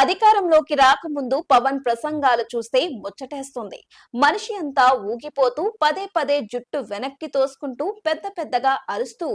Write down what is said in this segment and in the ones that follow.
అధికారంలోకి రాకముందు పవన్ ప్రసంగాలు చూస్తే ముచ్చటేస్తుంది. మనిషి అంతా ఊగిపోతూ పదే పదే జుట్టు వెనక్కి తోసుకుంటూ పెద్ద పెద్దగా అరుస్తూ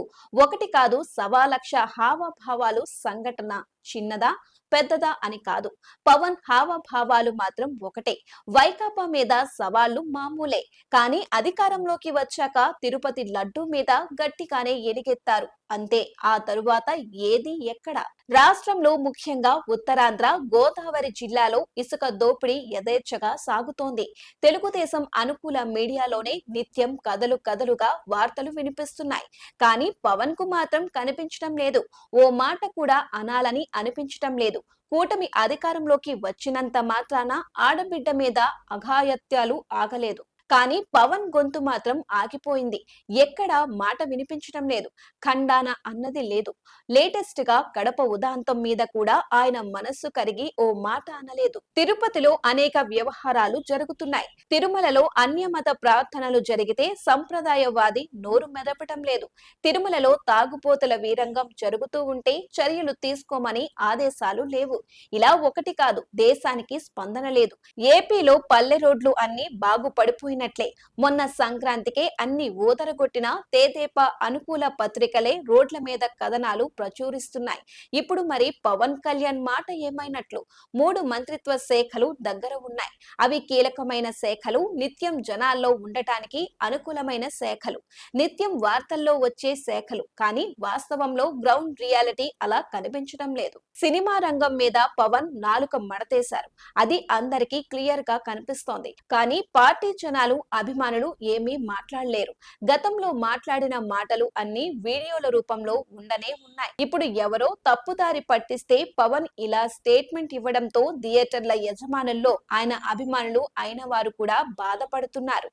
ఒకటి కాదు సవా లక్ష హావభావాలు సంఘటన. చిన్నదా పెద్దదా అని కాదు. పవన్ హావభావాలు మాత్రం ఒకటే. వైకాపా మీద సవాళ్ళు మామూలే. కానీ అధికారంలోకి వచ్చాక తిరుపతి లడ్డూ మీద గట్టిగానే ఎరిగెత్తారు అంతే. ఆ తరువాత ఏది ఎక్కడ? రాష్ట్రంలో ముఖ్యంగా ఉత్తరాంధ్ర గోదావరి జిల్లాలో ఇసుక దోపిడీ యథేచ్ఛగా సాగుతోంది. తెలుగుదేశం అనుకూల మీడియాలోనే నిత్యం కథలు కథలుగా వార్తలు వినిపిస్తున్నాయి. కానీ పవన్కు మాత్రం కనిపించడం లేదు. ఓ మాట కూడా అనాలని అనిపించటం లేదు. కూటమి అధికారంలోకి వచ్చినంత మాత్రాన ఆడబిడ్డ మీద అఘాయత్యాలు ఆగలేదు. కానీ పవన్ గొంతు మాత్రం ఆగిపోయింది. ఎక్కడ మాట వినిపించడం లేదు. ఖండాన అన్నది లేదు. లేటెస్ట్గా కడప ఉదాంతం మీద కూడా ఆయన మనస్సు కరిగి ఓ మాట అనలేదు. తిరుపతిలో అనేక వ్యవహారాలు జరుగుతున్నాయి. తిరుమలలో అన్యమత ప్రార్థనలు జరిగితే సంప్రదాయవాది నోరు మెదపటం లేదు. తిరుమలలో తాగుపోతుల వీరంగం జరుగుతూ ఉంటే చర్యలు తీసుకోమని ఆదేశాలు లేవు. ఇలా ఒకటి కాదు దేశానికి స్పందన లేదు. ఏపీలో పల్లె రోడ్లు అన్ని బాగుపడిపోయినట్లే మొన్న సంక్రాంతికే అన్ని ఊదరగొట్టిన తేదేప అనుకూల పత్రికలే రోడ్ల మీద కథనాలు ప్రచురిస్తున్నాయి. ఇప్పుడు మరి పవన్ కళ్యాణ్ మాట ఏమైనట్లు? మూడు మంత్రిత్వ శాఖలు దగ్గర ఉన్నాయి. అవి కీలకమైన శాఖలు నిత్యం జనాల్లో ఉండటానికి అనుకూలమైన శాఖలు. నిత్యం వార్తల్లో వచ్చే శాఖలు. కానీ వాస్తవంలో గ్రౌండ్ రియాలిటీ అలా కనిపించడం లేదు. సినిమా రంగం మీద పవన్ నాలుక మడతేశారు. అది అందరికీ క్లియర్గా కనిపిస్తోంది. కానీ పార్టీ జనాలు అభిమానులు ఏమీ మాట్లాడలేరు. గతంలో మాట్లాడిన మాటలు అన్ని వీడియోల రూపంలో ఉండనే ఉన్నాయి. ఇప్పుడు ఎవరో తప్పుదారి పట్టిస్తే పవన్ ఇలా స్టేట్మెంట్ ఇవ్వడంతో థియేటర్ల యజమానుల్లో ఆయన అభిమానులు అయిన వారు కూడా బాధపడుతున్నారు.